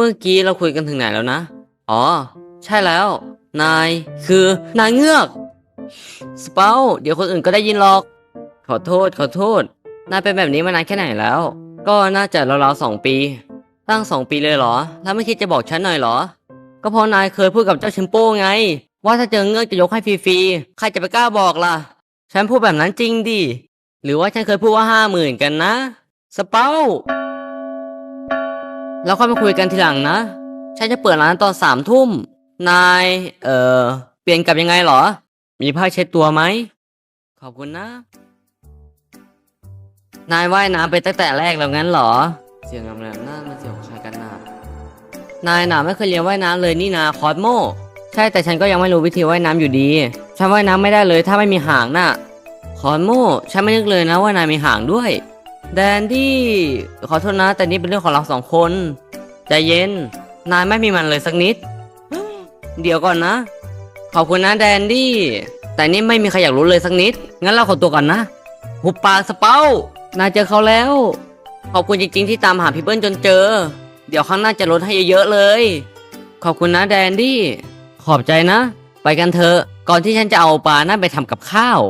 เมื่อกี้เราคุยกันถึงไหนแล้วนะ อ๋อ ใช่แล้ว นายคือนายเงือก สเปาเดี๋ยวคนอื่นก็ได้ยินหรอก ขอโทษ ขอโทษ นายเป็นแบบนี้มานานแค่ไหนแล้ว ก็น่าจะราวๆสองปี ตั้งสองปีเลยเหรอ แล้วไม่คิดจะบอกฉันหน่อยเหรอ ก็เพราะนายเคยพูดกับเจ้าชิมโป้ไง ว่าถ้าเจอเงือกจะยกให้ฟรีๆ ใครจะไปกล้าบอกล่ะ ฉันพูดแบบนั้นจริงดิ หรือว่าฉันเคยพูดว่าห้าหมื่นกันนะ สเปา แล้วค่อยมาคุยกันทีหลังนะ ฉันจะเปิดร้านตอนสามทุ่ม นาย เอ่อ เปลี่ยนกลับยังไงเหรอ มีผ้าเช็ดตัวไหม ขอบคุณนะ นายว่ายน้ำไปตั้งแต่แรกแล้วงั้นเหรอ เสียงกำลังน่ามันเสียงของใครกันนะนายหน่ะไม่เคยเรียนว่ายน้ำเลยนี่นาคอสโม ใช่แต่ฉันก็ยังไม่รู้วิธีว่ายน้ำอยู่ดี ฉันว่ายน้ำไม่ได้เลยถ้าไม่มีหางน่ะ คอสโม ฉันไม่นึกเลยนะว่านายมีหางด้วย แดนดี้ขอโทษนะ แต่นี่เป็นเรื่องของเราสองคน ใจเย็น นายไม่มีมันเลยสักนิด เดี๋ยวก่อนนะ ขอบคุณนะแดนดี้ แต่นี่ไม่มีใครอยากรู้เลยสักนิด งั้นเราขอตัวก่อนนะ หุบปากสเปานายเจอเขาแล้ว ขอบคุณจริงๆที่ตามหาพี่เปิ้ลจนเจอ เดี๋ยวครั้งหน้าจะลดให้เยอะๆเลย ขอบคุณนะแดนดี้ ขอบใจนะ ไปกันเถอะ ก่อนที่ฉันจะเอาปลานั่นไปทำกับข้าว